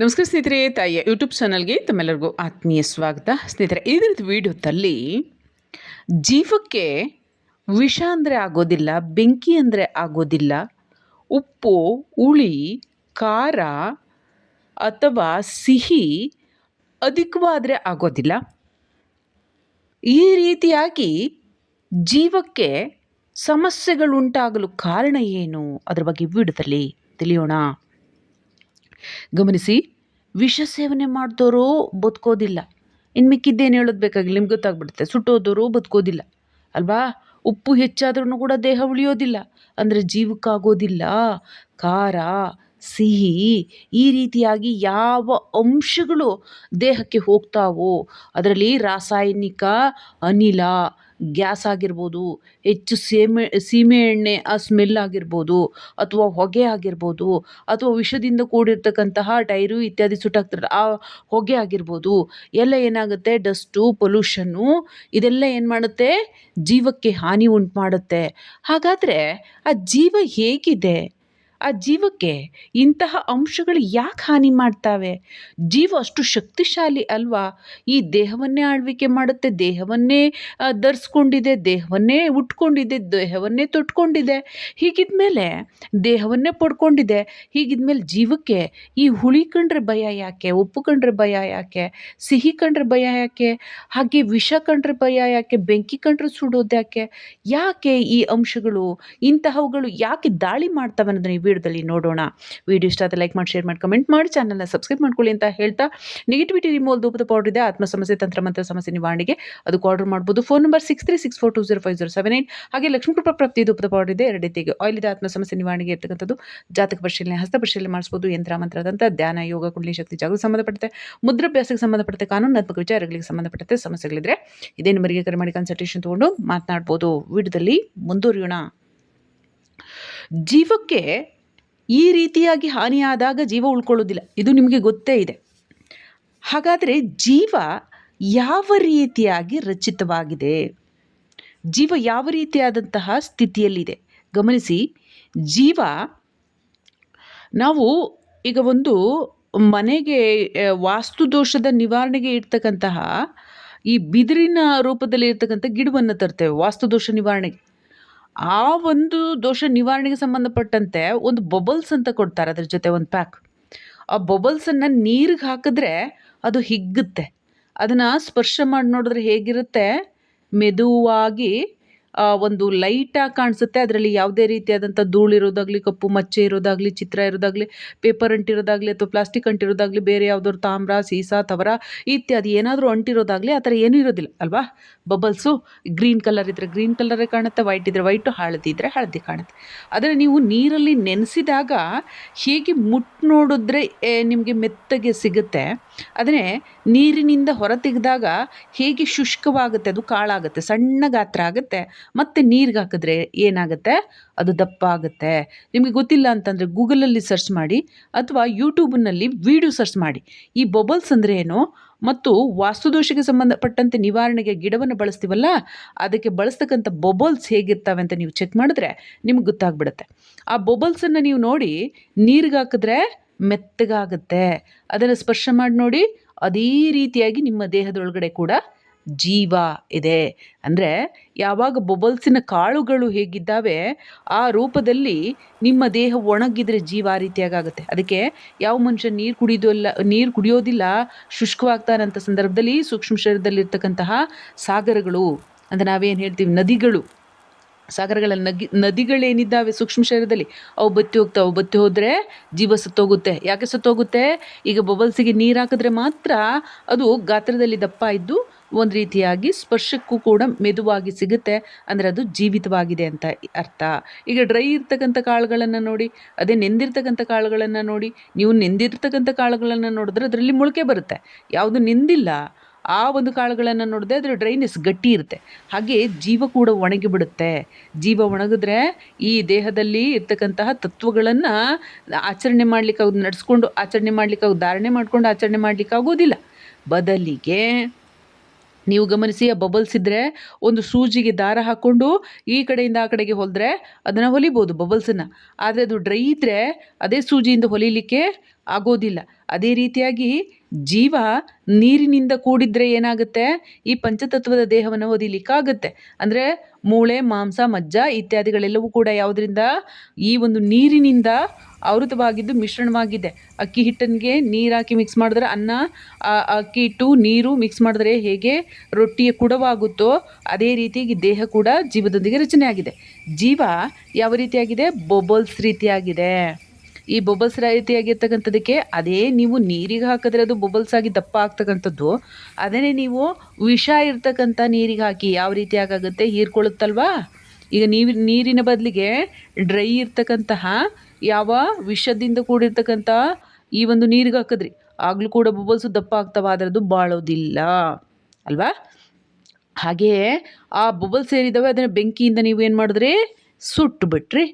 ನಮಸ್ಕಾರ ಸ್ನೇಹಿತರೆ, ತಾಯಿಯ ಯೂಟ್ಯೂಬ್ ಚಾನಲ್ಗೆ ತಮ್ಮೆಲ್ಲರಿಗೂ ಆತ್ಮೀಯ ಸ್ವಾಗತ. ಸ್ನೇಹಿತರೆ ಇದರ ವಿಡಿಯೋದಲ್ಲಿ ಜೀವಕ್ಕೆ ವಿಷ ಅಂದರೆ ಆಗೋದಿಲ್ಲ, ಬೆಂಕಿ ಅಂದರೆ ಆಗೋದಿಲ್ಲ, ಉಪ್ಪು, ಹುಳಿ, ಖಾರ ಅಥವಾ ಸಿಹಿ ಅಧಿಕವಾದರೆ ಆಗೋದಿಲ್ಲ. ಈ ರೀತಿಯಾಗಿ ಜೀವಕ್ಕೆ ಸಮಸ್ಯೆಗಳುಂಟಾಗಲು ಕಾರಣ ಏನು? ಅದರ ಬಗ್ಗೆ ವಿಡಿಯೋದಲ್ಲಿ ತಿಳಿಯೋಣ. ಗಮನಿಸಿ, ವಿಷ ಸೇವನೆ ಮಾಡಿದವರು ಬದುಕೋದಿಲ್ಲ. ಇನ್ನು ಮಿಕ್ಕಿದ್ದೇನು ಹೇಳೋದು ಬೇಕಾಗಿಲ್ಲ, ನಿಮ್ಗೆ ಗೊತ್ತಾಗ್ಬಿಡುತ್ತೆ. ಸುಟ್ಟೋದವರು ಬದುಕೋದಿಲ್ಲ. ಅಲ್ವಾ? ಉಪ್ಪು ಹೆಚ್ಚಾದ್ರೂ ಕೂಡ ದೇಹ ಉಳಿಯೋದಿಲ್ಲ. ಅಂದರೆ ಜೀವಕ್ಕಾಗೋದಿಲ್ಲ. ಖಾರ, ಸಿಹಿ, ಈ ರೀತಿಯಾಗಿ ಯಾವ ಅಂಶಗಳು ದೇಹಕ್ಕೆ ಹೋಗ್ತಾವೋ, ಅದರಲ್ಲಿ ರಾಸಾಯನಿಕ, ಅನಿಲ ಗ್ಯಾಸ್ ಆಗಿರ್ಬೋದು, ಹೆಚ್ಚು ಸೀಮೆ ಎಣ್ಣೆ, ಆ ಸ್ಮೆಲ್ ಆಗಿರ್ಬೋದು, ಅಥವಾ ಹೊಗೆ ಆಗಿರ್ಬೋದು, ಅಥವಾ ವಿಷದಿಂದ ಕೂಡಿರ್ತಕ್ಕಂತಹ ಟೈರು ಇತ್ಯಾದಿ ಸುಟ್ಟಾಗ್ತಾರೆ ಆ ಹೊಗೆ ಆಗಿರ್ಬೋದು, ಎಲ್ಲ ಏನಾಗುತ್ತೆ? ಡಸ್ಟು, ಪೊಲ್ಯೂಷನ್ನು ಇದೆಲ್ಲ ಏನು ಮಾಡುತ್ತೆ? ಜೀವಕ್ಕೆ ಹಾನಿ ಉಂಟು ಮಾಡುತ್ತೆ. ಹಾಗಾದರೆ ಆ ಜೀವ ಹೇಗಿದೆ? ಆ ಜೀವಕ್ಕೆ ಇಂತಹ ಅಂಶಗಳು ಯಾಕೆ ಹಾನಿ ಮಾಡ್ತಾವೆ? ಜೀವ ಅಷ್ಟು ಶಕ್ತಿಶಾಲಿ ಅಲ್ವಾ? ಈ ದೇಹವನ್ನೇ ಆಳ್ವಿಕೆ ಮಾಡುತ್ತೆ, ದೇಹವನ್ನೇ ಧರಿಸ್ಕೊಂಡಿದೆ, ದೇಹವನ್ನೇ ಉಟ್ಕೊಂಡಿದೆ, ದೇಹವನ್ನೇ ತೊಟ್ಕೊಂಡಿದೆ. ಹೀಗಿದ್ಮೇಲೆ ದೇಹವನ್ನೇ ಪಡ್ಕೊಂಡಿದೆ. ಹೀಗಿದ್ಮೇಲೆ ಜೀವಕ್ಕೆ ಈ ಹುಳಿ ಕಂಡ್ರೆ ಭಯ ಯಾಕೆ? ಉಪ್ಪು ಕಂಡ್ರೆ ಭಯ ಯಾಕೆ? ಸಿಹಿ ಕಂಡ್ರೆ ಭಯ ಯಾಕೆ? ಹಾಗೆ ವಿಷ ಕಂಡ್ರೆ ಭಯ ಯಾಕೆ? ಬೆಂಕಿ ಕಂಡ್ರೆ ಸುಡೋದು ಯಾಕೆ? ಯಾಕೆ ಈ ಅಂಶಗಳು, ಇಂತಹವುಗಳು ಯಾಕೆ ದಾಳಿ ಮಾಡ್ತವೆ ಅನ್ನೋದನ್ನ ವಿಡಿಯೋದಲ್ಲಿ ನೋಡೋಣ. ವಿಡಿಯೋ ಇಷ್ಟ ಆದರೆ ಲೈಕ್ ಮಾಡಿ ಶೇರ್ ಮಾಡಿ ಕಮೆಂಟ್ ಮಾಡಿ ಚಾನಲ್ನ ಸಬ್ಸ್ಕ್ರೈಬ್ ಮಾಡ್ಕೊಳ್ಳಿ ಅಂತ ಹೇಳ್ತಾ ನೆಗೆಟಿವಿಟಿ ರಿಮೋಲ್ ಧೂಪದ ಪೌಡರ್ ಇದೆ ಆತ್ಮ ಸಮಸ್ಯೆ ತಂತ್ರ ಮಂತ್ರ ಸಮಸ್ಯೆ ನಿವಾರಣೆಗೆ ಅದಕ್ಕೆ ಆರ್ಡರ್ ಮಾಡ್ಬೋದು. Phone number six three six four two zero five zero seven eight ಹಾಗೆ ಲಕ್ಷ್ಮೀ ಪ್ರಾಪ್ತಿ ಧೂಪದ ಪೌಡರ್ ಇದೆ, ಎರಡು ಆಯಿಲ್ ಇದೆ ಆತ್ಮ ಸಮಸ್ಯೆ ನಿವಾರಣೆಗೆ ಇರ್ತಕ್ಕಂಥದ್ದು. ಜಾತಕ ಪರಿಶೀಲನೆ, ಹಸ್ತ ಪರಿಶೀಲನೆ ಮಾಡಿಸ್ಬೋದು, ಯಂತ್ರ ಮಂತ್ರದಂತ ಧ್ಯಾನ, ಯೋಗ, ಕುಂಡಲಿ ಶಕ್ತಿ, ಜಾಗೃತಿ ಸಂಬಂಧಪಟ್ಟಂತೆ, ಮುದ್ರಾಭ್ಯಾಸಕ್ಕೆ ಸಂಬಂಧಪಟ್ಟಂತೆ, ಕಾನೂನಾತ್ಮಕ ವಿಚಾರಗಳಿಗೆ ಸಂಬಂಧಪಟ್ಟಂತೆ ಸಮಸ್ಯೆಗಳಿದ್ರೆ ಇದೇ ನಂಬರಿಗೆ ಕರೆ ಮಾಡಿ ಕನ್ಸಲ್ಟೇಷನ್ ತೊಗೊಂಡು ಮಾತನಾಡ್ಬೋದು. ವಿಡಿಯೋದಲ್ಲಿ ಮುಂದುವರಿಯೋಣ. ಜೀವಕ್ಕೆ ಈ ರೀತಿಯಾಗಿ ಹಾನಿಯಾದಾಗ ಜೀವ ಉಳ್ಕೊಳ್ಳೋದಿಲ್ಲ ಇದು ನಿಮಗೆ ಗೊತ್ತೇ ಇದೆ. ಹಾಗಾದರೆ ಜೀವ ಯಾವ ರೀತಿಯಾಗಿ ರಚಿತವಾಗಿದೆ? ಜೀವ ಯಾವ ರೀತಿಯಾದಂತಹ ಸ್ಥಿತಿಯಲ್ಲಿದೆ? ಗಮನಿಸಿ, ಜೀವ ನಾವು ಈಗ ಒಂದು ಮನೆಗೆ ವಾಸ್ತು ದೋಷದ ನಿವಾರಣೆಗೆ ಇರ್ತಕ್ಕಂತಹ ಈ ಬಿದಿರಿನ ರೂಪದಲ್ಲಿ ಇರ್ತಕ್ಕಂಥ ಗಿಡವನ್ನು ತರ್ತೇವೆ ವಾಸ್ತು ದೋಷ ನಿವಾರಣೆಗೆ. ಆ ಒಂದು ದೋಷ ನಿವಾರಣೆಗೆ ಸಂಬಂಧಪಟ್ಟಂತೆ ಒಂದು ಬಬಲ್ಸ್ ಅಂತ ಕೊಡ್ತಾರೆ ಅದ್ರ ಜೊತೆ ಒಂದು ಪ್ಯಾಕ್ ಆ ಬಬಲ್ಸನ್ನು ನೀರಿಗೆ ಹಾಕಿದ್ರೆ ಅದು ಹಿಗ್ಗುತ್ತೆ. ಅದನ್ನು ಸ್ಪರ್ಶ ಮಾಡಿ ನೋಡಿದ್ರೆ ಹೇಗಿರುತ್ತೆ? ಮೆದುವಾಗಿ ಒಂದು ಲೈಟಾಗಿ ಕಾಣಿಸುತ್ತೆ. ಅದರಲ್ಲಿ ಯಾವುದೇ ರೀತಿಯಾದಂಥ ಧೂಳಿರೋದಾಗಲಿ ಕಪ್ಪು ಮಚ್ಚೆ ಇರೋದಾಗಲಿ, ಚಿತ್ರ ಇರೋದಾಗಲಿ ಪೇಪರ್ ಅಂಟಿರೋದಾಗಲಿ ಅಥವಾ ಪ್ಲಾಸ್ಟಿಕ್ ಅಂಟಿರೋದಾಗಲಿ ಬೇರೆ ಯಾವುದಾದ್ರು ತಾಮ್ರ, ಸೀಸಾ, ತವರ ಇತ್ಯಾದಿ ಏನಾದರೂ ಅಂಟಿರೋದಾಗಲಿ ಆ ಥರ ಏನೂ ಇರೋದಿಲ್ಲ, ಅಲ್ವಾ? ಬಬಲ್ಸು ಗ್ರೀನ್ ಕಲರ್ ಇದ್ದರೆ ಗ್ರೀನ್ ಕಲರೇ ಕಾಣುತ್ತೆ ವೈಟ್ ಇದ್ದರೆ ವೈಟು ಹಳದಿ ಇದ್ದರೆ ಹಳದಿ ಕಾಣುತ್ತೆ. ಆದರೆ ನೀವು ನೀರಲ್ಲಿ ನೆನೆಸಿದಾಗ ಹೇಗೆ ಮುಟ್ಟು ನೋಡಿದ್ರೆ ನಿಮಗೆ ಮೆತ್ತಗೆ ಸಿಗುತ್ತೆ? ಆದರೆ ನೀರಿನಿಂದ ಹೊರ ತೆಗೆದಾಗ ಹೇಗೆ ಶುಷ್ಕವಾಗುತ್ತೆ? ಅದು ಕಾಳಾಗುತ್ತೆ, ಸಣ್ಣ ಗಾತ್ರ ಆಗುತ್ತೆ. ಮತ್ತು ನೀರಿಗೆ ಹಾಕಿದ್ರೆ ಏನಾಗುತ್ತೆ? ಅದು ದಪ್ಪ ಆಗುತ್ತೆ. ನಿಮಗೆ ಗೊತ್ತಿಲ್ಲ ಅಂತಂದರೆ ಗೂಗಲಲ್ಲಿ ಸರ್ಚ್ ಮಾಡಿ ಅಥವಾ ಯೂಟ್ಯೂಬ್ನಲ್ಲಿ ವಿಡಿಯೋ ಸರ್ಚ್ ಮಾಡಿ. ಈ ಬಬಲ್ಸ್ ಅಂದರೆ ಏನು? ಮತ್ತು ವಾಸ್ತುದೋಷಕ್ಕೆ ಸಂಬಂಧಪಟ್ಟಂತೆ ನಿವಾರಣೆಗೆ ಗಿಡವನ್ನು ಬಳಸ್ತೀವಲ್ಲ, ಅದಕ್ಕೆ ಬಳಸ್ತಕ್ಕಂಥ ಬೊಬಲ್ಸ್ ಹೇಗಿರ್ತಾವೆ ಅಂತ ನೀವು ಚೆಕ್ ಮಾಡಿದ್ರೆ ನಿಮ್ಗೆ ಗೊತ್ತಾಗ್ಬಿಡುತ್ತೆ. ಆ ಬೊಬಲ್ಸನ್ನು ನೀವು ನೋಡಿ ನೀರಿಗೆ ಹಾಕಿದ್ರೆ ಮೆತ್ತಗಾಗುತ್ತೆ. ಅದನ್ನು ಸ್ಪರ್ಶ ಮಾಡಿ ನೋಡಿ, ಅದೇ ರೀತಿಯಾಗಿ ನಿಮ್ಮ ದೇಹದೊಳಗಡೆ ಕೂಡ ಜೀವ ಇದೆ. ಅಂದರೆ ಯಾವಾಗ ಬೊಬಲ್ಸಿನ ಕಾಳುಗಳು ಹೇಗಿದ್ದಾವೆ, ಆ ರೂಪದಲ್ಲಿ ನಿಮ್ಮ ದೇಹ ಒಣಗಿದ್ರೆ ಜೀವ ಆ ರೀತಿಯಾಗುತ್ತೆ ಅದಕ್ಕೆ ಯಾವ ಮನುಷ್ಯ ನೀರು ಕುಡಿಯೋದಿಲ್ಲ ನೀರು ಕುಡಿಯೋದಿಲ್ಲ ಶುಷ್ಕವಾಗ್ತಾನಂಥ ಸಂದರ್ಭದಲ್ಲಿ ಸೂಕ್ಷ್ಮ ಶರೀರದಲ್ಲಿರ್ತಕ್ಕಂತಹ ಸಾಗರಗಳು, ಅಂದರೆ ನಾವೇನು ಹೇಳ್ತೀವಿ, ನದಿಗಳು. ಸಾಗರಗಳ ನಗಿ, ನದಿಗಳೇನಿದ್ದಾವೆ ಸೂಕ್ಷ್ಮ ಶರೀರದಲ್ಲಿ, ಅವು ಬತ್ತಿ ಹೋಗ್ತಾವೆ ಬತ್ತಿ ಹೋದರೆ ಜೀವ ಸತ್ತೋಗುತ್ತೆ. ಯಾಕೆ ಸತ್ತೋಗುತ್ತೆ? ಈಗ ಬಬಲ್ಸಿಗೆ ನೀರು ಹಾಕಿದ್ರೆ ಮಾತ್ರ ಅದು ಗಾತ್ರದಲ್ಲಿ ದಪ್ಪ ಇದ್ದು ಒಂದು ರೀತಿಯಾಗಿ ಸ್ಪರ್ಶಕ್ಕೂ ಕೂಡ ಮೆದುವಾಗಿ ಸಿಗುತ್ತೆ. ಅಂದರೆ ಅದು ಜೀವಿತವಾಗಿದೆ ಅಂತ ಅರ್ಥ. ಈಗ ಡ್ರೈ ಇರ್ತಕ್ಕಂಥ ಕಾಳುಗಳನ್ನು ನೋಡಿ, ಅದೇ ನೆಂದಿರ್ತಕ್ಕಂಥ ಕಾಳುಗಳನ್ನು ನೋಡಿ, ನೀವು ನೆಂದಿರ್ತಕ್ಕಂಥ ಕಾಳುಗಳನ್ನು ನೋಡಿದ್ರೆ ಅದರಲ್ಲಿ ಮೊಳಕೆ ಬರುತ್ತೆ. ಯಾವುದು ನೆಂದಿಲ್ಲ, ಆ ಒಂದು ಕಾಳುಗಳನ್ನು ನೋಡಿದ್ರೆ ಅದರ ಡ್ರೈನೆಸ್ ಗಟ್ಟಿ ಇರುತ್ತೆ. ಹಾಗೆ ಜೀವ ಕೂಡ ಒಣಗಿ ಬಿಡುತ್ತೆ. ಜೀವ ಒಣಗಿದ್ರೆ ಈ ದೇಹದಲ್ಲಿ ಇರ್ತಕ್ಕಂತಹ ತತ್ವಗಳನ್ನು ಆಚರಣೆ ಮಾಡಲಿಕ್ಕೆ ನಡೆಸ್ಕೊಂಡು ಆಚರಣೆ ಮಾಡಲಿಕ್ಕೆ ಧಾರಣೆ ಮಾಡ್ಕೊಂಡು ಆಚರಣೆ ಮಾಡಲಿಕ್ಕೆ ಆಗೋದಿಲ್ಲ ಬದಲಿಗೆ ನೀವು ಗಮನಿಸಿ, ಆ ಬಬಲ್ಸ್ ಇದ್ದರೆ ಒಂದು ಸೂಜಿಗೆ ದಾರ ಹಾಕ್ಕೊಂಡು ಈ ಕಡೆಯಿಂದ ಆ ಕಡೆಗೆ ಹೊಲಿದ್ರೆ ಅದನ್ನು ಹೊಲಿಬೋದು ಬಬಲ್ಸನ್ನು ಆದರೆ ಅದು ಡ್ರೈ ಇದ್ದರೆ ಅದೇ ಸೂಜಿಯಿಂದ ಹೊಲಿಲಿಕ್ಕೆ ಆಗೋದಿಲ್ಲ. ಅದೇ ರೀತಿಯಾಗಿ ಜೀವ ನೀರಿನಿಂದ ಕೂಡಿದ್ರೆ ಏನಾಗುತ್ತೆ? ಈ ಪಂಚತತ್ವದ ದೇಹವನ್ನು ಹೊದಿಲಿಕ್ಕಾಗುತ್ತೆ ಅಂದರೆ ಮೂಳೆ, ಮಾಂಸ, ಮಜ್ಜ ಇತ್ಯಾದಿಗಳೆಲ್ಲವೂ ಕೂಡ ಯಾವುದರಿಂದ ಈ ಒಂದು ನೀರಿನಿಂದ ಆವೃತವಾಗಿದ್ದು ಮಿಶ್ರಣವಾಗಿದೆ. ಅಕ್ಕಿ ಹಿಟ್ಟನಿಗೆ ನೀರು ಹಾಕಿ ಮಿಕ್ಸ್ ಮಾಡಿದ್ರೆ ಅನ್ನ ಅಕ್ಕಿ ಹಿಟ್ಟು, ನೀರು ಮಿಕ್ಸ್ ಮಾಡಿದ್ರೆ ಹೇಗೆ ರೊಟ್ಟಿಯ ಕುಡವಾಗುತ್ತೋ ಅದೇ ರೀತಿಯಾಗಿ ದೇಹ ಕೂಡ ಜೀವದೊಂದಿಗೆ ರಚನೆಯಾಗಿದೆ. ಜೀವ ಯಾವ ರೀತಿಯಾಗಿದೆ? ಬೊಬಲ್ಸ್ ರೀತಿಯಾಗಿದೆ. ಈ ಬೊಬಲ್ಸ್ ರೀತಿಯಾಗಿರ್ತಕ್ಕಂಥದಕ್ಕೆ ಅದೇ ನೀವು ನೀರಿಗೆ ಹಾಕಿದ್ರೆ ಅದು ಬೊಬಲ್ಸ್ ಆಗಿ ದಪ್ಪ ಆಗ್ತಕ್ಕಂಥದ್ದು. ಅದನ್ನೇ ನೀವು ವಿಷ ಇರ್ತಕ್ಕಂಥ ನೀರಿಗೆ ಹಾಕಿ ಯಾವ ರೀತಿ ಆಗುತ್ತೆ ಹೀರ್ಕೊಳ್ಳುತ್ತಲ್ವಾ? ಈಗ ನೀವು, ನೀರಿನ ಬದಲಿಗೆ ಡ್ರೈ ಇರ್ತಕ್ಕಂತಹ ಯಾವ ವಿಷದಿಂದ ಕೂಡಿರ್ತಕ್ಕಂಥ ಈ ಒಂದು ನೀರಿಗೆ ಹಾಕಿದ್ರಿ. ಆಗಲೂ ಕೂಡ ಬಬಲ್ಸ್ ದಪ್ಪ ಆಗ್ತಾವ ಅದರದ್ದು ಅದು ಬಾಳೋದಿಲ್ಲ. ಅಲ್ವಾ? ಹಾಗೆಯೇ ಆ ಬೊಬಲ್ಸ್ ಏನಿದ್ದಾವೆ ಅದನ್ನು ಬೆಂಕಿಯಿಂದ ನೀವು ಏನು ಮಾಡಿದ್ರಿ? ಸುಟ್ಟು ಬಿಟ್ರಿ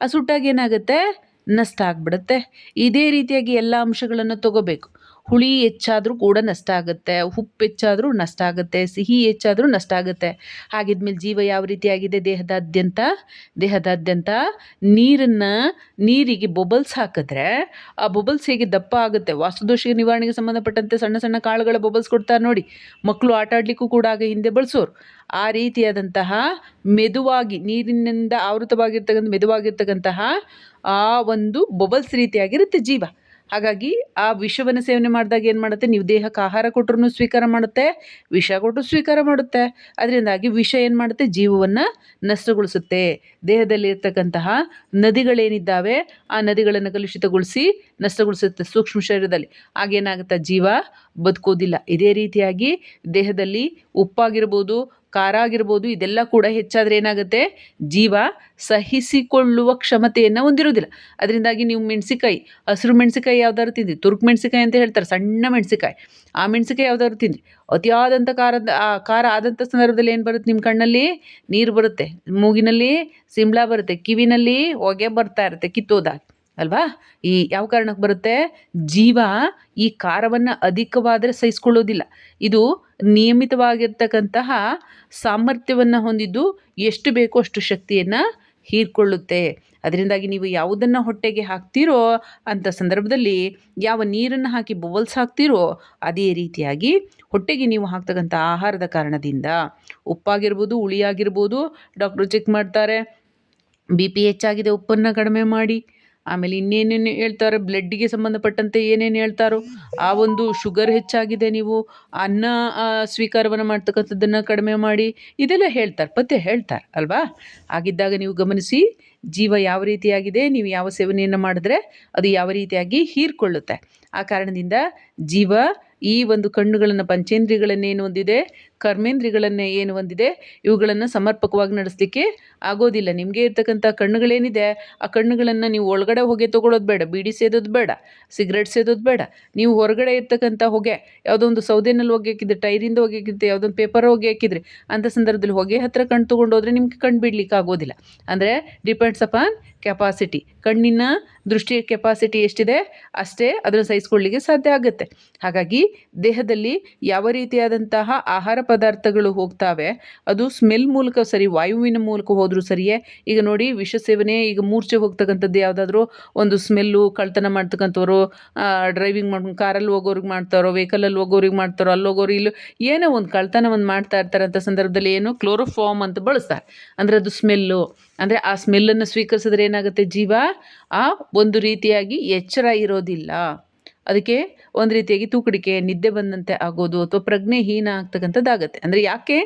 ಆ ಸುಟ್ಟಾಗ ಏನಾಗುತ್ತೆ? ನಷ್ಟ ಆಗಿಬಿಡುತ್ತೆ. ಇದೇ ರೀತಿಯಾಗಿ ಎಲ್ಲ ಅಂಶಗಳನ್ನು ತಗೋಬೇಕು. ಹುಳಿ ಹೆಚ್ಚಾದರೂ ಕೂಡ ನಷ್ಟ ಆಗುತ್ತೆ, ಉಪ್ಪು ಹೆಚ್ಚಾದರೂ ನಷ್ಟ ಆಗುತ್ತೆ, ಸಿಹಿ ಹೆಚ್ಚಾದರೂ ನಷ್ಟ ಆಗುತ್ತೆ. ಹಾಗಿದ್ಮೇಲೆ ಜೀವ ಯಾವ ರೀತಿಯಾಗಿದೆ? ದೇಹದಾದ್ಯಂತ ದೇಹದಾದ್ಯಂತ ನೀರನ್ನು ನೀರಿಗೆ ಬೊಬಲ್ಸ್ ಹಾಕಿದ್ರೆ ಆ ಬೊಬಲ್ಸ್ ಹೇಗೆ ದಪ್ಪ ಆಗುತ್ತೆ? ವಾಸ್ತುದೋಷ ನಿವಾರಣೆಗೆ ಸಂಬಂಧಪಟ್ಟಂತೆ ಸಣ್ಣ ಸಣ್ಣ ಕಾಳುಗಳ ಬೊಬಲ್ಸ್ ಕೊಡ್ತಾರೆ ನೋಡಿ. ಮಕ್ಕಳು ಆಟ ಆಡಲಿಕ್ಕೂ ಕೂಡ ಆಗ ಹಿಂದೆ ಬಳಸೋರು. ಆ ರೀತಿಯಾದಂತಹ ಮೆದುವಾಗಿ, ನೀರಿನಿಂದ ಆವೃತವಾಗಿರ್ತಕ್ಕಂಥ, ಮೆದುವಾಗಿರ್ತಕ್ಕಂತಹ ಆ ಒಂದು ಬೊಬಲ್ಸ್ ರೀತಿಯಾಗಿರುತ್ತೆ ಜೀವ. ಹಾಗಾಗಿ ಆ ವಿಷವನ್ನು ಸೇವನೆ ಮಾಡಿದಾಗ ಏನು ಮಾಡುತ್ತೆ? ನೀವು ದೇಹಕ್ಕೆ ಆಹಾರ ಕೊಟ್ಟರು ಸ್ವೀಕಾರ ಮಾಡುತ್ತೆ, ವಿಷ ಕೊಟ್ಟರು ಸ್ವೀಕಾರ ಮಾಡುತ್ತೆ. ಅದರಿಂದಾಗಿ ವಿಷ ಏನು ಮಾಡುತ್ತೆ? ಜೀವವನ್ನು ನಷ್ಟಗೊಳಿಸುತ್ತೆ. ದೇಹದಲ್ಲಿ ಇರ್ತಕ್ಕಂತಹ ನದಿಗಳೇನಿದ್ದಾವೆ, ಆ ನದಿಗಳನ್ನು ಕಲುಷಿತಗೊಳಿಸಿ ನಷ್ಟಗೊಳಿಸುತ್ತೆ ಸೂಕ್ಷ್ಮ ಶರೀರದಲ್ಲಿ. ಆಗೇನಾಗುತ್ತೆ ಜೀವ ಬದುಕೋದಿಲ್ಲ. ಇದೇ ರೀತಿಯಾಗಿ ದೇಹದಲ್ಲಿ ಉಪ್ಪಾಗಿರ್ಬೋದು ಖಾರ ಆಗಿರ್ಬೋದು ಇದೆಲ್ಲ ಕೂಡ ಹೆಚ್ಚಾದರೆ ಏನಾಗುತ್ತೆ? ಜೀವ ಸಹಿಸಿಕೊಳ್ಳುವ ಕ್ಷಮತೆಯನ್ನು ಹೊಂದಿರೋದಿಲ್ಲ ಅದರಿಂದಾಗಿ ನೀವು ಮೆಣಸಿಕಾಯಿ ಹಸಿರು ಮೆಣಸಿಕಾಯಿ ಯಾವ್ದಾದ್ರು ತಿಂದ್ರಿ ತುರ್ಕ್ ಮೆಣಸಿಕಾಯಿ ಅಂತ ಹೇಳ್ತಾರೆ, ಸಣ್ಣ ಮೆಣಸಿಕಾಯಿ ಆ ಮೆಣಸಿಕಾಯಿ ಯಾವ್ದಾದ್ರು ತಿಂದ್ರಿ ಅತಿಯಾದಂಥ ಖಾರದ, ಆ ಖಾರ ಆದಂಥ ಸಂದರ್ಭದಲ್ಲಿ ಏನು ಬರುತ್ತೆ ನಿಮ್ಮ ಕಣ್ಣಲ್ಲಿ? ನೀರು ಬರುತ್ತೆ. ಮೂಗಿನಲ್ಲಿ ಸಿಂಬಳ ಬರುತ್ತೆ. ಕಿವಿನಲ್ಲಿ ಹೊಗೆ ಬರ್ತಾ ಇರುತ್ತೆ. ಕಿತ್ತೋದಾಗ. ಅಲ್ವಾ? ಈ ಯಾವ ಕಾರಣಕ್ಕೆ ಬರುತ್ತೆ? ಜೀವ ಈ ಖಾರವನ್ನು ಅಧಿಕವಾದರೆ ಸಹಿಸ್ಕೊಳ್ಳೋದಿಲ್ಲ. ಇದು ನಿಯಮಿತವಾಗಿರ್ತಕ್ಕಂತಹ ಸಾಮರ್ಥ್ಯವನ್ನು ಹೊಂದಿದ್ದು ಎಷ್ಟು ಬೇಕೋ ಅಷ್ಟು ಶಕ್ತಿಯನ್ನು ಹೀರ್ಕೊಳ್ಳುತ್ತೆ. ಅದರಿಂದಾಗಿ ನೀವು ಯಾವುದನ್ನು ಹೊಟ್ಟೆಗೆ ಹಾಕ್ತೀರೋ ಅಂಥ ಸಂದರ್ಭದಲ್ಲಿ ಯಾವ ನೀರನ್ನು ಹಾಕಿ ಬೊಬಲ್ಸ್ ಹಾಕ್ತೀರೋ ಅದೇ ರೀತಿಯಾಗಿ ಹೊಟ್ಟೆಗೆ ನೀವು ಹಾಕ್ತಕ್ಕಂಥ ಆಹಾರದ ಕಾರಣದಿಂದ. ಉಪ್ಪಾಗಿರ್ಬೋದು, ಹುಳಿಯಾಗಿರ್ಬೋದು, ಡಾಕ್ಟ್ರು ಚೆಕ್ ಮಾಡ್ತಾರೆ. ಬಿ ಪಿ ಹೆಚ್ಚಾಗಿದೆ, ಉಪ್ಪನ್ನು ಕಡಿಮೆ ಮಾಡಿ. ಆಮೇಲೆ ಇನ್ನೇನೇನು ಹೇಳ್ತಾರೆ? ಬ್ಲಡ್ಡಿಗೆ ಸಂಬಂಧಪಟ್ಟಂತೆ ಏನೇನು ಹೇಳ್ತಾರೋ? ಆ ಒಂದು ಶುಗರ್ ಹೆಚ್ಚಾಗಿದೆ ನೀವು, ಅನ್ನ ಸ್ವೀಕಾರವನ್ನು ಮಾಡ್ತಕ್ಕಂಥದ್ದನ್ನು ಕಡಿಮೆ ಮಾಡಿ, ಇದೆಲ್ಲ ಹೇಳ್ತಾರೆ ಪಥ್ಯ ಹೇಳ್ತಾರೆ, ಅಲ್ವಾ? ಹಾಗಿದ್ದಾಗ ನೀವು ಗಮನಿಸಿ, ಜೀವ ಯಾವ ರೀತಿಯಾಗಿದೆ, ನೀವು ಯಾವ ಸೇವನೆಯನ್ನು ಮಾಡಿದ್ರೆ ಅದು ಯಾವ ರೀತಿಯಾಗಿ ಹೀರ್ಕೊಳ್ಳುತ್ತೆ? ಆ ಕಾರಣದಿಂದ ಜೀವ ಈ ಒಂದು ಕಣ್ಣುಗಳನ್ನು ಪಂಚೇಂದ್ರಿಯಗಳನ್ನೇನು ಹೊಂದಿದೆ? ಕರ್ಮೇಂದ್ರಿಯಗಳನ್ನೇ ಏನು ಹೊಂದಿದೆ, ಇವುಗಳನ್ನು ಸಮರ್ಪಕವಾಗಿ ನಡೆಸಲಿಕ್ಕೆ ಆಗೋದಿಲ್ಲ. ನಿಮಗೆ ಇರ್ತಕ್ಕಂಥ ಕಣ್ಣುಗಳೇನಿದೆ, ಆ ಕಣ್ಣುಗಳನ್ನು ನೀವು ಒಳಗಡೆ ಹೊಗೆ ತೊಗೊಳೋದು ಬೇಡ, ಬೀಡಿ ಸೇದೋದು ಬೇಡ, ಸಿಗರೇಟ್ ಸೇದೋದು ಬೇಡ. ನೀವು ಹೊರಗಡೆ ಇರ್ತಕ್ಕಂಥ ಹೊಗೆ, ಯಾವುದೋ ಒಂದು ಸೌದೆನಲ್ಲಿ ಹೊಗೆ ಹಾಕಿದ್ರೆ, ಟೈರಿಂದ ಹೊಗೆ ಹಾಕಿದ್ರೆ, ಯಾವುದೋ ಒಂದು ಪೇಪರ್ ಹೊಗೆ ಹಾಕಿದ್ರೆ, ಅಂಥ ಸಂದರ್ಭದಲ್ಲಿ ಹೊಗೆ ಹತ್ತಿರ ಕಣ್ಣು ತೊಗೊಂಡೋದ್ರೆ ನಿಮಗೆ ಕಣ್ಣು ಬಿಡ್ಲಿಕ್ಕೆ ಆಗೋದಿಲ್ಲ. ಅಂದರೆ ಡಿಪೆಂಡ್ಸ್ ಅಪಾನ್ ಕೆಪಾಸಿಟಿ ಕಣ್ಣಿನ ದೃಷ್ಟಿಯ ಕೆಪಾಸಿಟಿ ಎಷ್ಟಿದೆ, ಅಷ್ಟೇ ಅದನ್ನು ಸಹಿಸ್ಕೊಳ್ಳಿಕ್ಕೆ ಸಾಧ್ಯ ಆಗುತ್ತೆ. ಹಾಗಾಗಿ ದೇಹದಲ್ಲಿ ಯಾವ ರೀತಿಯಾದಂತಹ ಆಹಾರ ಪದಾರ್ಥಗಳು ಹೋಗ್ತಾವೆ, ಅದು ಸ್ಮೆಲ್ ಮೂಲಕ ಸರಿ, ವಾಯುವಿನ ಮೂಲಕ ಹೋದರೂ ಸರಿಯೇ, ಈಗ ನೋಡಿ ವಿಷ ಸೇವನೆ ಈಗ ಮೂರ್ಛೆ ಹೋಗ್ತಕ್ಕಂಥದ್ದು ಯಾವುದಾದ್ರೂ ಒಂದು ಸ್ಮೆಲ್ಲು ಕಳ್ತನ ಮಾಡ್ತಕ್ಕಂಥವ್ರು ಡ್ರೈವಿಂಗ್ ಮಾಡ್ಕೊಂಡು ಕಾರಲ್ಲಿ ಹೋಗೋರಿಗೆ ಮಾಡ್ತಾರೋ ವೆಹಿಕಲಲ್ಲಿ ಹೋಗೋರಿಗೆ ಮಾಡ್ತಾರೋ, ಅಲ್ಲಿ ಹೋಗೋರು, ಇಲ್ಲಿ, ಏನೋ ಒಂದು ಕಳ್ತನ ಒಂದು ಮಾಡ್ತಾ ಇರ್ತಾರಂಥ ಸಂದರ್ಭದಲ್ಲಿ ಏನು ಕ್ಲೋರೋಫಾರ್ಮ್ ಅಂತ ಬಳಸ್ತಾರೆ. ಅಂದರೆ ಅದು ಸ್ಮೆಲ್ಲು ಅಂದರೆ ಆ ಸ್ಮೆಲ್ಲನ್ನು ಸ್ವೀಕರಿಸಿದ್ರೆ ಏನಾಗುತ್ತೆ ಜೀವ? ಆ ಒಂದು ರೀತಿಯಾಗಿ ಎಚ್ಚರ ಇರೋದಿಲ್ಲ. ಅದಕ್ಕೆ ಒಂದು ರೀತಿಯಾಗಿ ತೂಕಡಿಕೆ, ನಿದ್ದೆ ಬಂದಂತೆ ಆಗೋದು ಅಥವಾ ಪ್ರಜ್ಞೆಹೀನ ಆಗ್ತಕ್ಕಂಥದ್ದಾಗತ್ತೆ ಅಂದರೆ ಯಾಕೆ?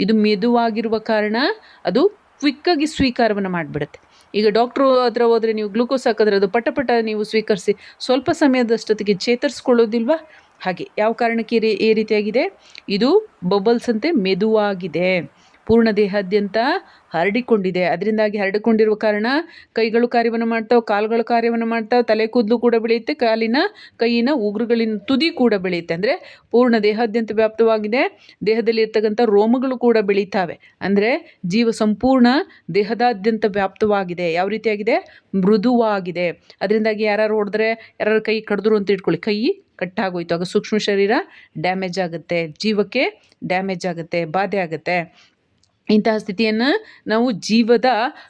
ಇದು ಮೆದುವಾಗಿರುವ ಕಾರಣ ಅದು ಕ್ವಿಕ್ಕಾಗಿ ಸ್ವೀಕಾರವನ್ನು ಮಾಡಿಬಿಡುತ್ತೆ. ಈಗ ಡಾಕ್ಟ್ರು ಹತ್ರ ಹೋದರೆ ನೀವು ಗ್ಲೂಕೋಸ್ ಹಾಕಿದ್ರೆ ಅದು ಪಟ ಪಟ ನೀವು ಸ್ವೀಕರಿಸಿ ಸ್ವಲ್ಪ ಸಮಯದಷ್ಟೊತ್ತಿಗೆ ಚೇತರಿಸ್ಕೊಳ್ಳೋದಿಲ್ವಾ? ಹಾಗೆ ಯಾವ ಕಾರಣಕ್ಕೆ ಈ ರೀತಿಯಾಗಿದೆ? ಇದು ಬಬಲ್ಸ್ ಅಂತೆ ಮೆದುವಾಗಿದೆ. ಪೂರ್ಣ ದೇಹಾದ್ಯಂತ ಹರಡಿಕೊಂಡಿದೆ. ಅದರಿಂದಾಗಿ ಹರಡಿಕೊಂಡಿರುವ ಕಾರಣ ಕೈಗಳು ಕಾರ್ಯವನ್ನು ಮಾಡ್ತಾವೆ, ಕಾಲುಗಳು ಕಾರ್ಯವನ್ನು ಮಾಡ್ತಾವೆ, ತಲೆ ಕೂದಲು ಕೂಡ ಬೆಳೆಯುತ್ತೆ, ಕಾಲಿನ, ಕೈಯಿನ ಉಗುರುಗಳಿನ ತುದಿ ಕೂಡ ಬೆಳೆಯುತ್ತೆ. ಅಂದರೆ ಪೂರ್ಣ ದೇಹಾದ್ಯಂತ ವ್ಯಾಪ್ತವಾಗಿದೆ. ದೇಹದಲ್ಲಿ ಇರ್ತಕ್ಕಂಥ ರೋಮಗಳು ಕೂಡ ಬೆಳೀತಾವೆ. ಅಂದರೆ ಜೀವ ಸಂಪೂರ್ಣ ದೇಹದಾದ್ಯಂತ ವ್ಯಾಪ್ತವಾಗಿದೆ. ಯಾವ ರೀತಿಯಾಗಿದೆ? ಮೃದುವಾಗಿದೆ. ಅದರಿಂದಾಗಿ ಯಾರು ಹೊಡೆದ್ರೆ ಯಾರು ಕೈ ಕಡಿದ್ರು ಅಂತ ಇಟ್ಕೊಳ್ಳಿ. ಕೈ ಕಟ್ಟಾಗೋಯ್ತು. ಆಗ ಸೂಕ್ಷ್ಮ ಶರೀರ ಡ್ಯಾಮೇಜ್ ಆಗುತ್ತೆ. ಜೀವಕ್ಕೆ ಡ್ಯಾಮೇಜ್ ಆಗುತ್ತೆ, ಬಾಧೆ ಆಗುತ್ತೆ. ಇಂತಹ ಸ್ಥಿತಿಯನ್ನು ನಾವು ಜೀವದ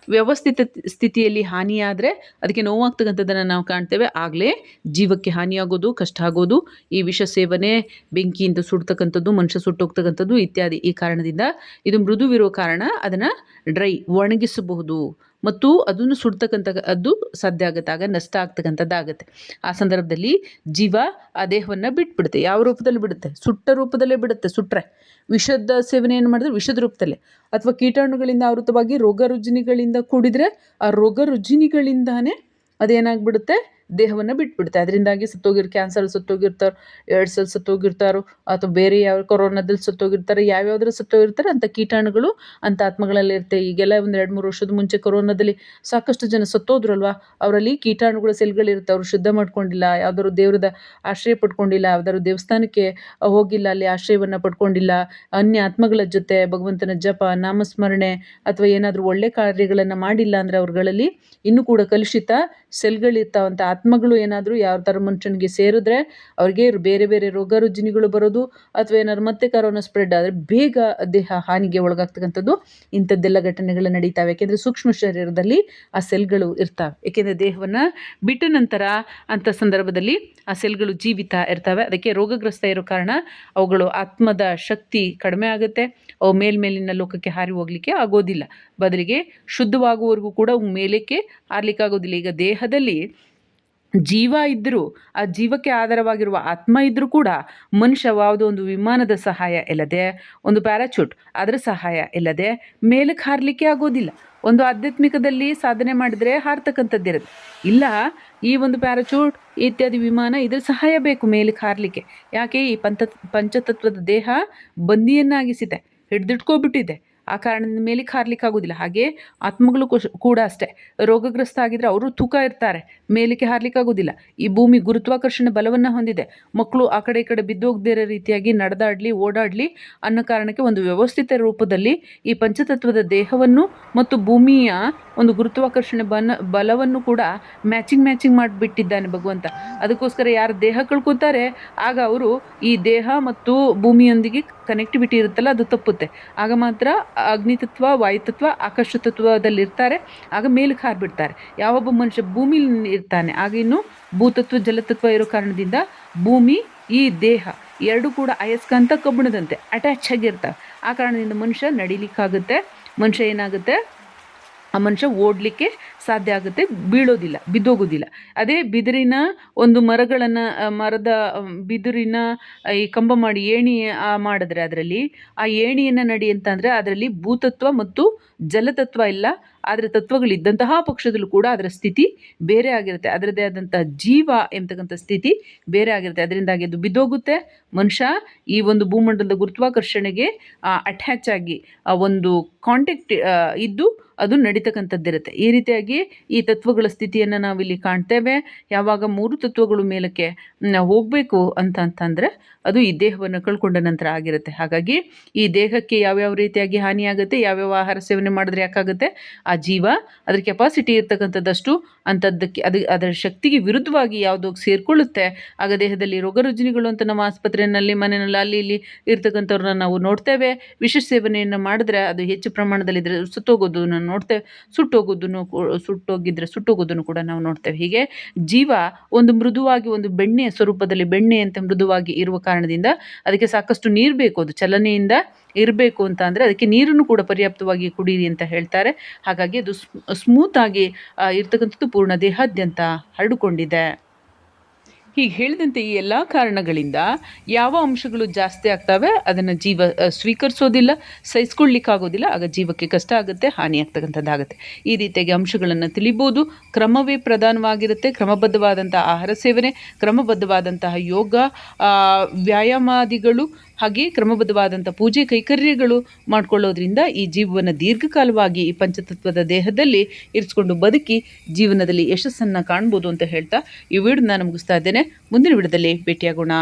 ವ್ಯವಸ್ಥಿತ ಸ್ಥಿತಿಯಲ್ಲಿ ಹಾನಿಯಾದರೆ ಅದಕ್ಕೆ ನೋವಾಗ್ತಕ್ಕಂಥದ್ದನ್ನು ನಾವು ಕಾಣ್ತೇವೆ. ಆಗಲೇ ಜೀವಕ್ಕೆ ಹಾನಿಯಾಗೋದು, ಕಷ್ಟ ಆಗೋದು, ಈ ವಿಷ ಸೇವನೆ, ಬೆಂಕಿಯಿಂದ ಸುಡ್ತಕ್ಕಂಥದ್ದು, ಮನುಷ್ಯ ಸುಟ್ಟೋಗ್ತಕ್ಕಂಥದ್ದು ಇತ್ಯಾದಿ ಈ ಕಾರಣದಿಂದ ಇದು ಮೃದುವಿರೋ ಕಾರಣ ಅದನ್ನು ಡ್ರೈ ಒಣಗಿಸಬಹುದು. ಮತ್ತು ಅದನ್ನು ಸುಡ್ತಕ್ಕಂಥ, ಅದು ಸಾಧ್ಯ ಆಗುತ್ತೆ, ಆಗ ನಷ್ಟ ಆಗ್ತಕ್ಕಂಥದ್ದಾಗುತ್ತೆ ಆ ಸಂದರ್ಭದಲ್ಲಿ ಜೀವ ಆ ದೇಹವನ್ನು ಬಿಟ್ಬಿಡುತ್ತೆ. ಯಾವ ರೂಪದಲ್ಲಿ ಬಿಡುತ್ತೆ? ಸುಟ್ಟ ರೂಪದಲ್ಲೇ ಬಿಡುತ್ತೆ. ಸುಟ್ಟರೆ ವಿಷದ ಏನು ಮಾಡಿದ್ರೆ ವಿಷದ ರೂಪದಲ್ಲೇ. ಅಥವಾ ಕೀಟಾಣುಗಳಿಂದ ಆವೃತವಾಗಿ ರೋಗ ರುಜಿನಿಗಳಿಂದ ಕೂಡಿದರೆ ಆ ರೋಗ ರುಜಿನಿಗಳಿಂದಾನೇ ಅದೇನಾಗ್ಬಿಡುತ್ತೆ? ದೇಹವನ್ನು ಬಿಟ್ಬಿಡುತ್ತೆ. ಅದರಿಂದಾಗಿ ಸತ್ತೋಗಿರ್ ಕ್ಯಾನ್ಸರ್ ಸತ್ತೋಗಿರ್ತಾರೆ ಏಡ್ಸಲ್ಲಿ ಸತ್ತೋಗಿರ್ತಾರೋ, ಅಥವಾ ಬೇರೆ ಯಾವ ಕೊರೋನಾದಲ್ಲಿ ಸತ್ತೋಗಿರ್ತಾರೆ, ಯಾವ್ಯಾವ್ದ್ರಲ್ಲಿ ಸತ್ತೋಗಿರ್ತಾರೆ ಅಂಥ ಕೀಟಾಣುಗಳು ಅಂತ ಆತ್ಮಗಳಲ್ಲಿ ಇರುತ್ತೆ. ಈಗೆಲ್ಲ ಒಂದು ಎರಡು, ಮೂರು ವರ್ಷದ ಮುಂಚೆ ಕೊರೋನಾದಲ್ಲಿ ಸಾಕಷ್ಟು ಜನ ಸತ್ತೋದ್ರಲ್ವಾ? ಅವರಲ್ಲಿ ಕೀಟಾಣುಗಳ ಸೆಲ್ಗಳಿರುತ್ತೆ ಅವರು ಶುದ್ಧ ಮಾಡ್ಕೊಂಡಿಲ್ಲ, ಯಾವ್ದಾದ್ರು ದೇವ್ರದ ಆಶ್ರಯ ಪಡ್ಕೊಂಡಿಲ್ಲ, ಯಾವ್ದಾದ್ರು ದೇವಸ್ಥಾನಕ್ಕೆ ಹೋಗಿಲ್ಲ, ಅಲ್ಲಿ ಆಶ್ರಯವನ್ನು ಪಡ್ಕೊಂಡಿಲ್ಲ, ಅನ್ಯ ಆತ್ಮಗಳ ಜೊತೆ ಭಗವಂತನ ಜಪ, ನಾಮಸ್ಮರಣೆ, ಅಥವಾ ಏನಾದರೂ ಒಳ್ಳೆ ಕಾರ್ಯಗಳನ್ನು ಮಾಡಿಲ್ಲ ಅಂದರೆ ಅವ್ರುಗಳಲ್ಲಿ ಇನ್ನೂ ಕೂಡ ಕಲುಷಿತ ಸೆಲ್ಗಳಿರ್ತಾವಂಥ ಆತ್ಮಗಳು ಏನಾದರೂ ಯಾವ ಥರ ಮನುಷ್ಯನಿಗೆ ಸೇರಿದ್ರೆ ಅವ್ರಿಗೆ ಬೇರೆ ಬೇರೆ ರೋಗ ರುಜಿನಿಗಳು ಬರೋದು ಅಥವಾ ಏನಾದ್ರು ಮತ್ತೆ ಕರೋನಾ ಸ್ಪ್ರೆಡ್ ಆದರೆ ಬೇಗ ದೇಹ ಹಾನಿಗೆ ಒಳಗಾಗ್ತಕ್ಕಂಥದ್ದು ಇಂಥದ್ದೆಲ್ಲ ಘಟನೆಗಳು ನಡೀತಾವೆ. ಯಾಕೆಂದರೆ ಸೂಕ್ಷ್ಮ ಶರೀರದಲ್ಲಿ ಆ ಸೆಲ್ಗಳು ಇರ್ತಾವೆ. ಏಕೆಂದರೆ ದೇಹವನ್ನು ಬಿಟ್ಟ ನಂತರ ಅಂಥ ಸಂದರ್ಭದಲ್ಲಿ ಆ ಸೆಲ್ಗಳು ಜೀವಿತ ಇರ್ತವೆ. ಅದಕ್ಕೆ ರೋಗಗ್ರಸ್ತ ಇರೋ ಕಾರಣ ಅವುಗಳು ಆತ್ಮದ ಶಕ್ತಿ ಕಡಿಮೆ ಆಗುತ್ತೆ. ಅವು ಮೇಲ್ಮೇಲಿನ ಲೋಕಕ್ಕೆ ಹಾರಿ ಹೋಗಲಿಕ್ಕೆ ಆಗೋದಿಲ್ಲ. ಬದಲಿಗೆ ಶುದ್ಧವಾಗುವವರೆಗೂ ಕೂಡ ಮೇಲಕ್ಕೆ ಆರ್ಲಿಕ್ಕೆ ಆಗೋದಿಲ್ಲ ಈಗ ದೇಹದಲ್ಲಿ ಜೀವ ಇದ್ದರೂ ಆ ಜೀವಕ್ಕೆ ಆಧಾರವಾಗಿರುವ ಆತ್ಮ ಇದ್ದರೂ ಕೂಡ ಮನುಷ್ಯ ಯಾವುದೋ ಒಂದು ವಿಮಾನದ ಸಹಾಯ ಇಲ್ಲದೆ, ಒಂದು ಪ್ಯಾರಾಚೂಟ್ ಅದರ ಸಹಾಯ ಇಲ್ಲದೆ ಮೇಲಕ್ಕೆ ಹಾರಲಿಕ್ಕೆ ಆಗೋದಿಲ್ಲ. ಒಂದು ಆಧ್ಯಾತ್ಮಿಕದಲ್ಲಿ ಸಾಧನೆ ಮಾಡಿದರೆ ಹಾರ್ತಕ್ಕಂಥದ್ದಿರುತ್ತೆ ಇಲ್ಲ, ಈ ಒಂದು ಪ್ಯಾರಾಚೂಟ್ ಇತ್ಯಾದಿ ವಿಮಾನ ಇದರ ಸಹಾಯ ಬೇಕು ಮೇಲಕ್ಕೆ ಹಾರಲಿಕ್ಕೆ ಯಾಕೆ? ಈ ಪಂಚ ಪಂಚತತ್ವದ ದೇಹ ಬಂದಿಯನ್ನಾಗಿಸಿದೆ. ಹಿಡಿದಿಟ್ಕೊಬಿಟ್ಟಿದೆ. ಆ ಕಾರಣದಿಂದ ಮೇಲಕ್ಕೆ ಹಾರ್ಲಿಕ್ಕೆ ಆಗೋದಿಲ್ಲ. ಹಾಗೆ ಆತ್ಮಗಳು ಕೂಡ ಅಷ್ಟೇ. ರೋಗಗ್ರಸ್ತ ಆಗಿದ್ರೆ ಅವರು ತೂಕ ಇರ್ತಾರೆ, ಮೇಲಕ್ಕೆ ಹಾರ್ಲಿಕ್ಕೆ ಆಗೋದಿಲ್ಲ. ಈ ಭೂಮಿ ಗುರುತ್ವಾಕರ್ಷಣೆ ಬಲವನ್ನು ಹೊಂದಿದೆ. ಮಕ್ಕಳು ಆ ಕಡೆ ಈ ಕಡೆ ಬಿದ್ದೋಗದಿರೋ ರೀತಿಯಾಗಿ ನಡೆದಾಡಲಿ, ಓಡಾಡಲಿ ಅನ್ನೋ ಕಾರಣಕ್ಕೆ ಒಂದು ವ್ಯವಸ್ಥಿತ ರೂಪದಲ್ಲಿ ಈ ಪಂಚತತ್ವದ ದೇಹವನ್ನು ಮತ್ತು ಭೂಮಿಯ ಒಂದು ಗುರುತ್ವಾಕರ್ಷಣೆ ಬನ, ಬಲವನ್ನು ಕೂಡ ಮ್ಯಾಚಿಂಗ್ ಮ್ಯಾಚಿಂಗ್ ಮಾಡಿಬಿಟ್ಟಿದ್ದಾನೆ ಭಗವಂತ. ಅದಕ್ಕೋಸ್ಕರ ಯಾರು ದೇಹ ಕಳ್ಕೊತಾರೆ ಆಗ ಅವರು ಈ ದೇಹ ಮತ್ತು ಭೂಮಿಯೊಂದಿಗೆ ಕನೆಕ್ಟಿವಿಟಿ ಇರುತ್ತಲ್ಲ, ಅದು ತಪ್ಪುತ್ತೆ. ಆಗ ಮಾತ್ರ ಅಗ್ನಿತತ್ವ, ವಾಯುತತ್ವ ಆಕಾಶ ತತ್ವದಲ್ಲಿರ್ತಾರೆ ಆಗ ಮೇಲಕ್ಕೆ ಹಾರಿಬಿಡ್ತಾರೆ. ಯಾವೊಬ್ಬ ಮನುಷ್ಯ ಭೂಮಿಲಿ ಇರ್ತಾನೆ, ಆಗ ಇನ್ನು ಭೂತತ್ವ, ಜಲತತ್ವ ಇರೋ ಕಾರಣದಿಂದ ಭೂಮಿ, ಈ ದೇಹ, ಎರಡು ಕೂಡ ಅಯಸ್ಕಾಂತ ಕಬ್ಬಿಣದಂತೆ ಅಟ್ಯಾಚ್ ಆಗಿರ್ತವೆ. ಆ ಕಾರಣದಿಂದ ಮನುಷ್ಯ ನಡಿಲಿಕ್ಕಾಗುತ್ತೆ. ಮನುಷ್ಯ ಏನಾಗುತ್ತೆ? ಆ ಮನುಷ್ಯ ಓಡಲಿಕ್ಕೆ ಸಾಧ್ಯ ಆಗುತ್ತೆ, ಬೀಳೋದಿಲ್ಲ, ಬಿದ್ದೋಗೋದಿಲ್ಲ. ಅದೇ ಬಿದಿರಿನ ಒಂದು ಮರಗಳನ್ನು ಮರದ ಬಿದಿರಿನ, ಈ ಕಂಬ ಮಾಡಿ ಏಣಿ ಮಾಡಿದ್ರೆ ಅದರಲ್ಲಿ, ಆ ಏಣಿಯನ್ನು ನಡಿ ಅಂತಂದರೆ ಅದರಲ್ಲಿ ಭೂತತ್ವ ಮತ್ತು ಜಲತತ್ವ ಇಲ್ಲ. ಆದರೆ ತತ್ವಗಳಿದ್ದಂತಹ ಪಕ್ಷದಲ್ಲೂ ಕೂಡ ಅದರ ಸ್ಥಿತಿ ಬೇರೆ ಆಗಿರುತ್ತೆ. ಅದರದೇ ಆದಂತಹ ಜೀವ ಎಂಬತಕ್ಕಂಥ ಸ್ಥಿತಿ ಬೇರೆ ಆಗಿರುತ್ತೆ. ಅದರಿಂದಾಗಿ ಅದು ಬಿದ್ದೋಗುತ್ತೆ. ಮನುಷ್ಯ ಈ ಒಂದು ಭೂಮಂಡಲದ ಗುರುತ್ವಾಕರ್ಷಣೆಗೆ ಅಟ್ಯಾಚ್ ಆಗಿ ಒಂದು ಕಾಂಟ್ಯಾಕ್ಟ್ ಇದ್ದು ಅದು ನಡೀತಕ್ಕಂಥದ್ದಿರುತ್ತೆ. ಈ ರೀತಿಯಾಗಿ ಈ ತತ್ವಗಳ ಸ್ಥಿತಿಯನ್ನು ನಾವಿಲ್ಲಿ ಕಾಣ್ತೇವೆ. ಯಾವಾಗ ಮೂರು ತತ್ವಗಳು ಮೇಲಕ್ಕೆ ಹೋಗಬೇಕು ಅಂತ ಅಂತಂದರೆ ಅದು ಈ ದೇಹವನ್ನು ಕಳ್ಕೊಂಡ ನಂತರ ಆಗಿರುತ್ತೆ. ಹಾಗಾಗಿ ಈ ದೇಹಕ್ಕೆ ಯಾವ್ಯಾವ ರೀತಿಯಾಗಿ ಹಾನಿಯಾಗುತ್ತೆ, ಯಾವ್ಯಾವ ಆಹಾರ ಸೇವನೆ ಮಾಡಿದ್ರೆ ಯಾಕಾಗುತ್ತೆ ಜೀವ, ಅದರ ಕೆಪಾಸಿಟಿ ಇರ್ತಕ್ಕಂಥದ್ದಷ್ಟು ಅಂಥದ್ದಕ್ಕೆ, ಅದು ಅದರ ಶಕ್ತಿಗೆ ವಿರುದ್ಧವಾಗಿ ಯಾವುದೋ ಸೇರಿಕೊಳ್ಳುತ್ತೆ. ಆಗ ದೇಹದಲ್ಲಿ ರೋಗ ರುಜಿನಿಗಳು ಅಂತ ನಮ್ಮ ಆಸ್ಪತ್ರೆಯಲ್ಲಿ, ಮನೆಯಲ್ಲಿ, ಅಲ್ಲಿ, ಇಲ್ಲಿ ಇರ್ತಕ್ಕಂಥವ್ರನ್ನ ನಾವು ನೋಡ್ತೇವೆ. ವಿಷ ಸೇವನೆಯನ್ನು ಮಾಡಿದ್ರೆ ಅದು ಹೆಚ್ಚು ಪ್ರಮಾಣದಲ್ಲಿ ಪ್ರಮಾಣದಲ್ಲಿದ್ದರೆ ಸುತ್ತೋಗೋದನ್ನು ನೋಡ್ತೇವೆ. ಸುಟ್ಟೋಗೋದನ್ನು ಸುಟ್ಟೋಗಿದ್ರೆ ಸುಟ್ಟೋಗೋದನ್ನು ಕೂಡ ನಾವು ನೋಡ್ತೇವೆ. ಹೀಗೆ ಜೀವ ಒಂದು ಮೃದುವಾಗಿ ಒಂದು ಬೆಣ್ಣೆಯ ಸ್ವರೂಪದಲ್ಲಿ ಬೆಣ್ಣೆ ಅಂತ ಮೃದುವಾಗಿ ಇರುವ ಕಾರಣದಿಂದ ಅದಕ್ಕೆ ಸಾಕಷ್ಟು ನೀರು ಬೇಕು. ಅದು ಚಲನೆಯಿಂದ ಇರಬೇಕು ಅಂತ ಅಂದರೆ ಅದಕ್ಕೆ ನೀರನ್ನು ಕೂಡ ಪರ್ಯಾಪ್ತವಾಗಿ ಕುಡೀರಿ ಅಂತ ಹೇಳ್ತಾರೆ. ಹಾಗಾಗಿ ಅದು ಸ್ಮೂತಾಗಿ ಇರ್ತಕ್ಕಂಥದ್ದು ಪೂರ್ಣ ದೇಹಾದ್ಯಂತ ಹರಡಿಕೊಂಡಿದೆ. ಹೀಗೆ ಹೇಳಿದಂತೆ ಈ ಎಲ್ಲ ಕಾರಣಗಳಿಂದ ಯಾವ ಅಂಶಗಳು ಜಾಸ್ತಿ ಆಗ್ತವೆ ಅದನ್ನು ಜೀವ ಸ್ವೀಕರಿಸೋದಿಲ್ಲ ಸಹಿಸ್ಕೊಳ್ಲಿಕ್ಕಾಗೋದಿಲ್ಲ ಆಗ ಜೀವಕ್ಕೆ ಕಷ್ಟ ಆಗುತ್ತೆ, ಹಾನಿ ಆಗ್ತಕ್ಕಂಥದ್ದಾಗುತ್ತೆ. ಈ ರೀತಿಯಾಗಿ ಅಂಶಗಳನ್ನು ತಿಳಿಬೋದು. ಕ್ರಮವೇ ಪ್ರಧಾನವಾಗಿರುತ್ತೆ. ಕ್ರಮಬದ್ಧವಾದಂಥ ಆಹಾರ ಸೇವನೆ, ಕ್ರಮಬದ್ಧವಾದಂತಹ ಯೋಗ ವ್ಯಾಯಾಮಾದಿಗಳು ಹಾಗೆ ಕ್ರಮಬದ್ಧವಾದಂಥ ಪೂಜೆ ಕೈಕರ್ಯಗಳು ಮಾಡಿಕೊಳ್ಳೋದ್ರಿಂದ ಈ ಜೀವವನ್ನು ದೀರ್ಘಕಾಲವಾಗಿ ಈ ಪಂಚತತ್ವದ ದೇಹದಲ್ಲಿ ಇರಿಸ್ಕೊಂಡು ಬದುಕಿ ಜೀವನದಲ್ಲಿ ಯಶಸ್ಸನ್ನು ಕಾಣ್ಬೋದು ಅಂತ ಹೇಳ್ತಾ ಈ ವಿಡಿಯೋನ ಮುಗಿಸ್ತಾ ಇದ್ದೇನೆ. ಮುಂದಿನ ವಿಡಿಯೋದಲ್ಲಿ ಭೇಟಿಯಾಗೋಣ.